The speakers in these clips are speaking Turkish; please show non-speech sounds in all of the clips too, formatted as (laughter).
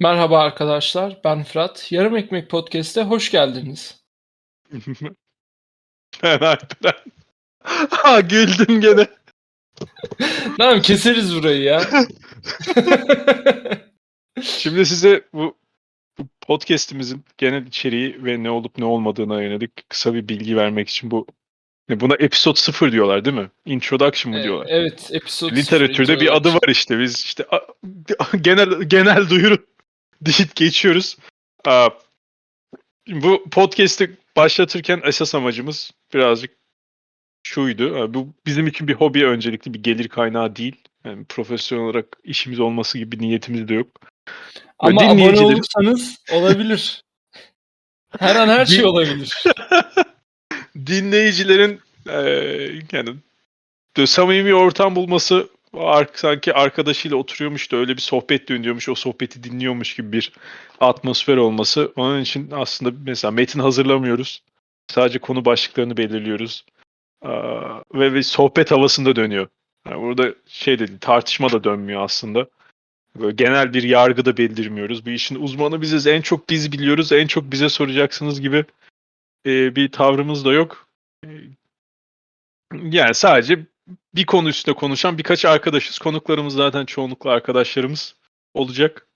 Merhaba arkadaşlar, ben Fırat. Yarım Ekmek Podcast'e hoş geldiniz. Ben Alperen. (laughs) Ha güldüm gene. (laughs) Tamam keseriz burayı ya. (laughs) Şimdi size bu, bu podcast'imizin genel içeriği ve ne olup ne olmadığına yönelik kısa bir bilgi vermek için bu buna episode 0 diyorlar değil mi? Introduction mı Ee, diyorlar? evet, episode Literatürde bir adı var işte. Biz işte a- genel genel duyuru (laughs) deyip geçiyoruz. Aa, bu podcast'i başlatırken esas amacımız birazcık şuydu. Bu bizim için bir hobi öncelikli bir gelir kaynağı değil. Yani profesyonel olarak işimiz olması gibi bir niyetimiz de yok. Ama abone dinleyicilerin- olursanız olabilir. Her an her şey olabilir. (laughs) Dinleyicilerin eee yani de samimi ortam bulması ar- sanki arkadaşıyla oturuyormuş da öyle bir sohbet dönüyormuş, o sohbeti dinliyormuş gibi bir atmosfer olması. Onun için aslında mesela metin hazırlamıyoruz. Sadece konu başlıklarını belirliyoruz. Ve bir sohbet havasında dönüyor. Yani burada şey dedi, tartışma da dönmüyor aslında. Böyle genel bir yargı da bildirmiyoruz. Bu işin uzmanı biziz, en çok biz biliyoruz, en çok bize soracaksınız gibi e, bir tavrımız da yok. E, yani sadece bir konu üstünde konuşan birkaç arkadaşız. Konuklarımız zaten çoğunlukla arkadaşlarımız olacak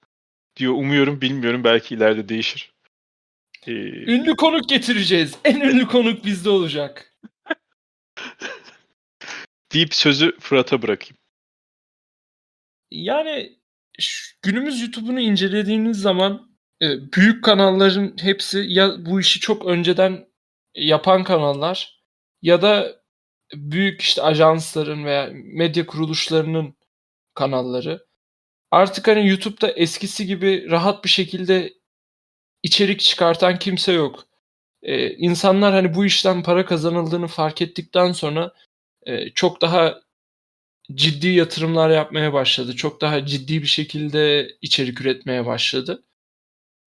diyor. Umuyorum, bilmiyorum. Belki ileride değişir. E, Ünlü konuk getireceğiz. En ünlü konuk bizde olacak. (laughs) deyip sözü Fırat'a bırakayım. Yani günümüz YouTube'unu incelediğiniz zaman e, büyük kanalların hepsi ya bu işi çok önceden yapan kanallar ya da büyük işte ajansların veya medya kuruluşlarının kanalları. Artık hani YouTube'da eskisi gibi rahat bir şekilde içerik çıkartan kimse yok. E, insanlar hani bu işten para kazanıldığını fark ettikten sonra e, çok daha ciddi yatırımlar yapmaya başladı. Çok daha ciddi bir şekilde içerik üretmeye başladı.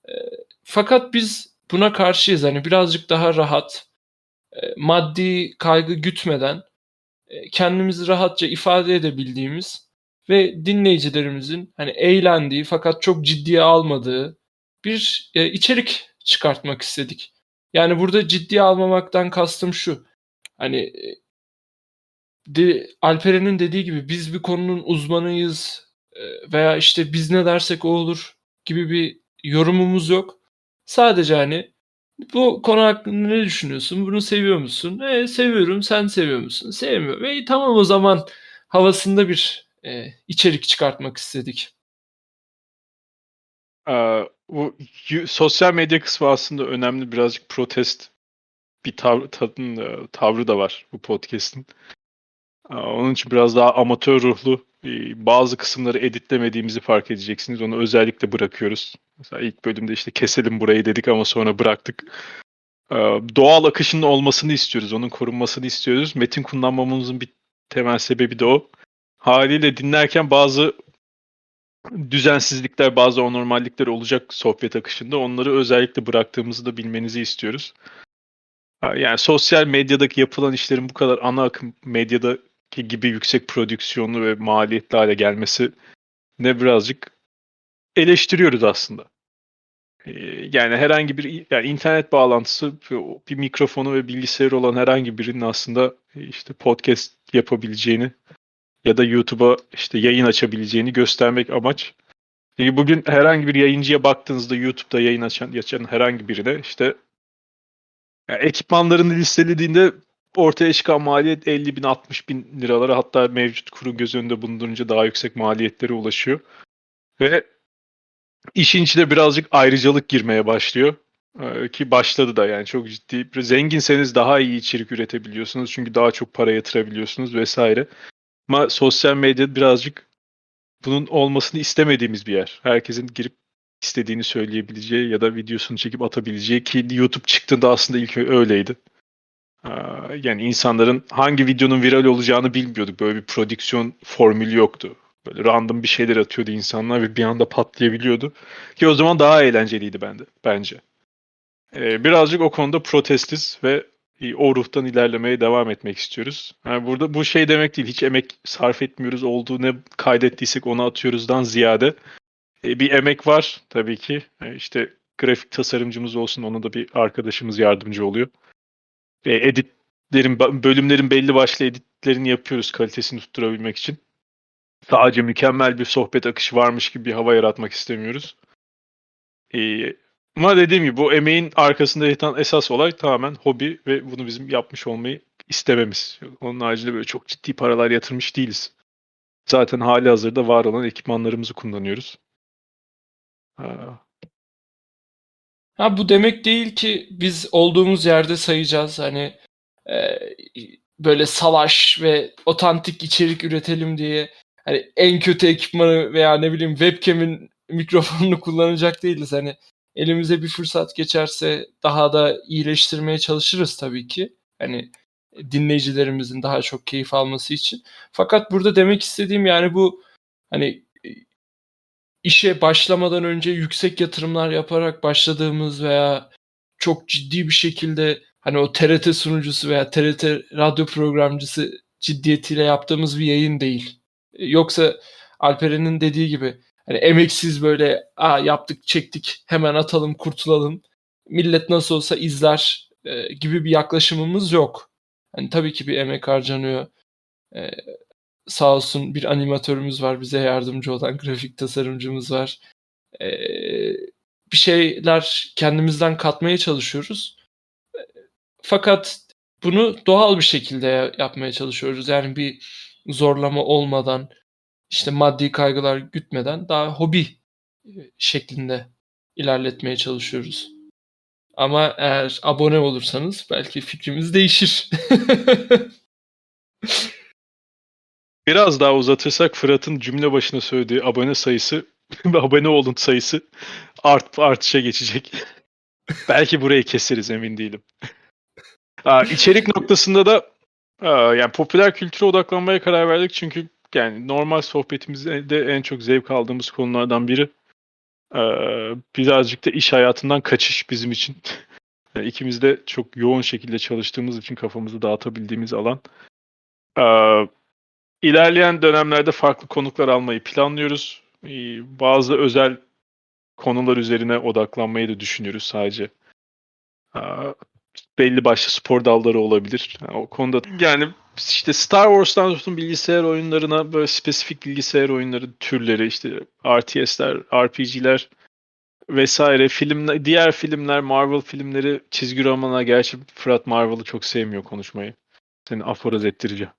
E, fakat biz buna karşıyız. Hani birazcık daha rahat, maddi kaygı gütmeden e, kendimizi rahatça ifade edebildiğimiz ve dinleyicilerimizin hani eğlendiği fakat çok ciddiye almadığı bir e, içerik çıkartmak istedik. Yani burada ciddiye almamaktan kastım şu. Hani e, Alperen'in dediği gibi biz bir konunun uzmanıyız e, veya işte biz ne dersek o olur gibi bir yorumumuz yok. Sadece hani bu konu hakkında ne düşünüyorsun? Bunu seviyor musun? E, seviyorum. Sen seviyor musun? Sevmiyorum. E, tamam o zaman havasında bir e, içerik çıkartmak istedik. Aa, bu sosyal medya kısmı aslında önemli. Birazcık protest bir tav- tadın, e, tavrı da var bu podcast'in. Onun için biraz daha amatör ruhlu e, bazı kısımları editlemediğimizi fark edeceksiniz. Onu özellikle bırakıyoruz. Mesela ilk bölümde işte keselim burayı dedik ama sonra bıraktık. Aa, Doğal akışının olmasını istiyoruz. Onun korunmasını istiyoruz. Metin kullanmamamızın bir temel sebebi de o. Haliyle dinlerken bazı düzensizlikler, bazı anormallikler olacak sohbet akışında. Onları özellikle bıraktığımızı da bilmenizi istiyoruz. Ha, Yani sosyal medyadaki yapılan işlerin bu kadar ana akım medyadaki gibi yüksek prodüksiyonlu ve maliyetli hale gelmesi ne birazcık eleştiriyoruz aslında. Ee, Yani herhangi bir yani internet bağlantısı bir mikrofonu ve bilgisayarı olan herhangi birinin aslında e, işte podcast yapabileceğini ya da YouTube'a işte yayın açabileceğini göstermek amaç. Çünkü bugün herhangi bir yayıncıya baktığınızda YouTube'da yayın açan, açan herhangi birine işte yani ekipmanlarını listelediğinde ortaya çıkan maliyet 50 bin 60 bin liralara hatta mevcut kuru göz önünde bulundurunca daha yüksek maliyetlere ulaşıyor. Ve işin içine birazcık ayrıcalık girmeye başlıyor. Ee, ki başladı da yani çok ciddi. Zenginseniz daha iyi içerik üretebiliyorsunuz çünkü daha çok para yatırabiliyorsunuz vesaire. Ama sosyal medya birazcık bunun olmasını istemediğimiz bir yer. Herkesin girip istediğini söyleyebileceği ya da videosunu çekip atabileceği ki YouTube çıktığında aslında ilk öyleydi. Aa, Yani insanların hangi videonun viral olacağını bilmiyorduk. Böyle bir prodüksiyon formülü yoktu. Böyle random bir şeyler atıyordu insanlar ve bir anda patlayabiliyordu. Ki o zaman daha eğlenceliydi bende, bence. Ee, birazcık o konuda protestiz ve o ruhtan ilerlemeye devam etmek istiyoruz. Yani burada bu şey demek değil, hiç emek sarf etmiyoruz, olduğu ne kaydettiysek onu atıyoruzdan ziyade E, bir emek var tabii ki. E, işte grafik tasarımcımız olsun ona da bir arkadaşımız yardımcı oluyor. E, editlerin, bölümlerin belli başlı editlerini yapıyoruz kalitesini tutturabilmek için. Sadece mükemmel bir sohbet akışı varmış gibi bir hava yaratmak istemiyoruz. E, ama dediğim gibi bu emeğin arkasında yatan esas olay tamamen hobi ve bunu bizim yapmış olmayı istememiz. Onun haricinde böyle çok ciddi paralar yatırmış değiliz. Zaten hali hazırda var olan ekipmanlarımızı kullanıyoruz. Ha bu demek değil ki biz olduğumuz yerde sayacağız. Hani e, böyle salaş ve otantik içerik üretelim diye hani en kötü ekipmanı veya ne bileyim webcam'in (laughs) mikrofonunu kullanacak değiliz. Hani elimize bir fırsat geçerse daha da iyileştirmeye çalışırız tabii ki. Hani dinleyicilerimizin daha çok keyif alması için. Fakat burada demek istediğim yani bu hani işe başlamadan önce yüksek yatırımlar yaparak başladığımız veya çok ciddi bir şekilde hani o TRT sunucusu veya TRT radyo programcısı ciddiyetiyle yaptığımız bir yayın değil. E, Yoksa Alperen'in dediği gibi hani emeksiz böyle Aa, yaptık çektik hemen atalım kurtulalım millet nasıl olsa izler e, gibi bir yaklaşımımız yok. Hani tabii ki bir emek harcanıyor. E, sağ olsun bir animatörümüz var bize yardımcı olan grafik tasarımcımız var. Ee, bir şeyler kendimizden katmaya çalışıyoruz. Fakat bunu doğal bir şekilde ya- yapmaya çalışıyoruz. Yani bir zorlama olmadan, işte maddi kaygılar gütmeden daha hobi e, şeklinde ilerletmeye çalışıyoruz. Ama eğer abone olursanız belki fikrimiz değişir. (laughs) Biraz daha uzatırsak Fırat'ın cümle başına söylediği abone sayısı (laughs) ve abone olun sayısı art artışa geçecek. (laughs) Belki burayı keseriz emin değilim. Aa, içerik noktasında da aa, yani popüler kültüre odaklanmaya karar verdik çünkü yani normal sohbetimizde de en çok zevk aldığımız konulardan biri. Ee, birazcık da iş hayatından kaçış bizim için. (laughs) Yani İkimiz de çok yoğun şekilde çalıştığımız için kafamızı dağıtabildiğimiz alan. Ee, İlerleyen dönemlerde farklı konuklar almayı planlıyoruz. Ee, Bazı özel konular üzerine odaklanmayı da düşünüyoruz sadece. Aa, Belli başlı spor dalları olabilir. O konuda yani işte Star Wars'tan tutun bilgisayar oyunlarına böyle spesifik bilgisayar oyunları türleri işte RTS'ler, RPG'ler vesaire filmler, diğer filmler, Marvel filmleri, çizgi romanlar gerçi Fırat Marvel'ı çok sevmiyor konuşmayı. Seni aforoz ettireceğim.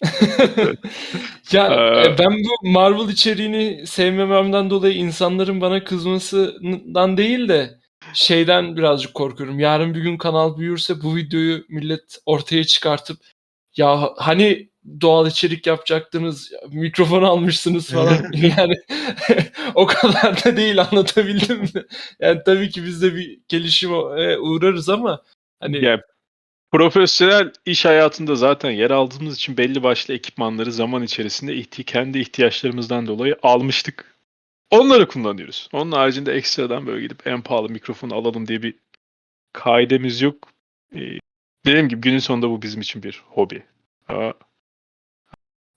(laughs) ya Ee, e, ben bu Marvel içeriğini sevmememden dolayı insanların bana kızmasından değil de şeyden birazcık korkuyorum. Yarın bir gün kanal büyürse bu videoyu millet ortaya çıkartıp ya hani doğal içerik yapacaktınız, mikrofon almışsınız falan. (laughs) (laughs) yani o kadar da değil anlatabildim mi? Yani tabii ki biz de bir gelişime uğrarız ama hani Yani profesyonel iş hayatında zaten yer aldığımız için belli başlı ekipmanları zaman içerisinde ihti kendi ihtiyaçlarımızdan dolayı almıştık. Onları kullanıyoruz. Onun haricinde ekstradan böyle gidip en pahalı mikrofonu alalım diye bir kaidemiz yok. Ee, dediğim gibi günün sonunda bu bizim için bir hobi. Aa,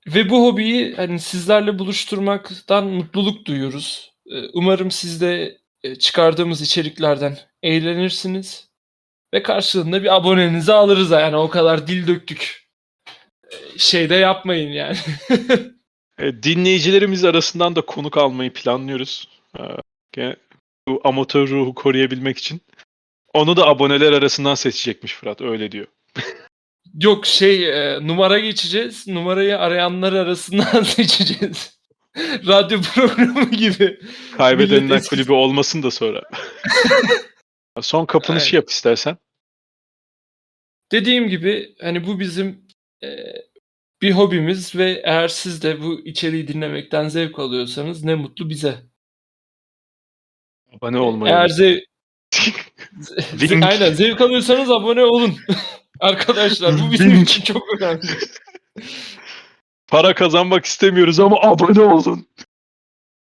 Ve bu hobiyi hani sizlerle buluşturmaktan mutluluk duyuyoruz. Ee, Umarım siz de e, çıkardığımız içeriklerden eğlenirsiniz. Ve karşılığında bir abonenizi alırız yani o kadar dil döktük. Ee, Şey de yapmayın yani. (laughs) e, dinleyicilerimiz arasından da konuk almayı planlıyoruz. Ee, bu amatör ruhu koruyabilmek için. Onu da aboneler arasından seçecekmiş Fırat öyle diyor. (laughs) Yok şey e, numara geçeceğiz. Numarayı arayanlar arasından (laughs) seçeceğiz. Radyo programı gibi. Millet eski- kulübü olmasın da sonra. Son kapanışı Evet. yap istersen. Dediğim gibi hani bu bizim e, bir hobimiz ve eğer siz de bu içeriği dinlemekten zevk alıyorsanız ne mutlu bize. Abone olmayı. Eğer zev (laughs) Link. aynen zevk alıyorsanız abone olun. (laughs) Arkadaşlar bu bizim için çok önemli. Para kazanmak istemiyoruz ama abone olun.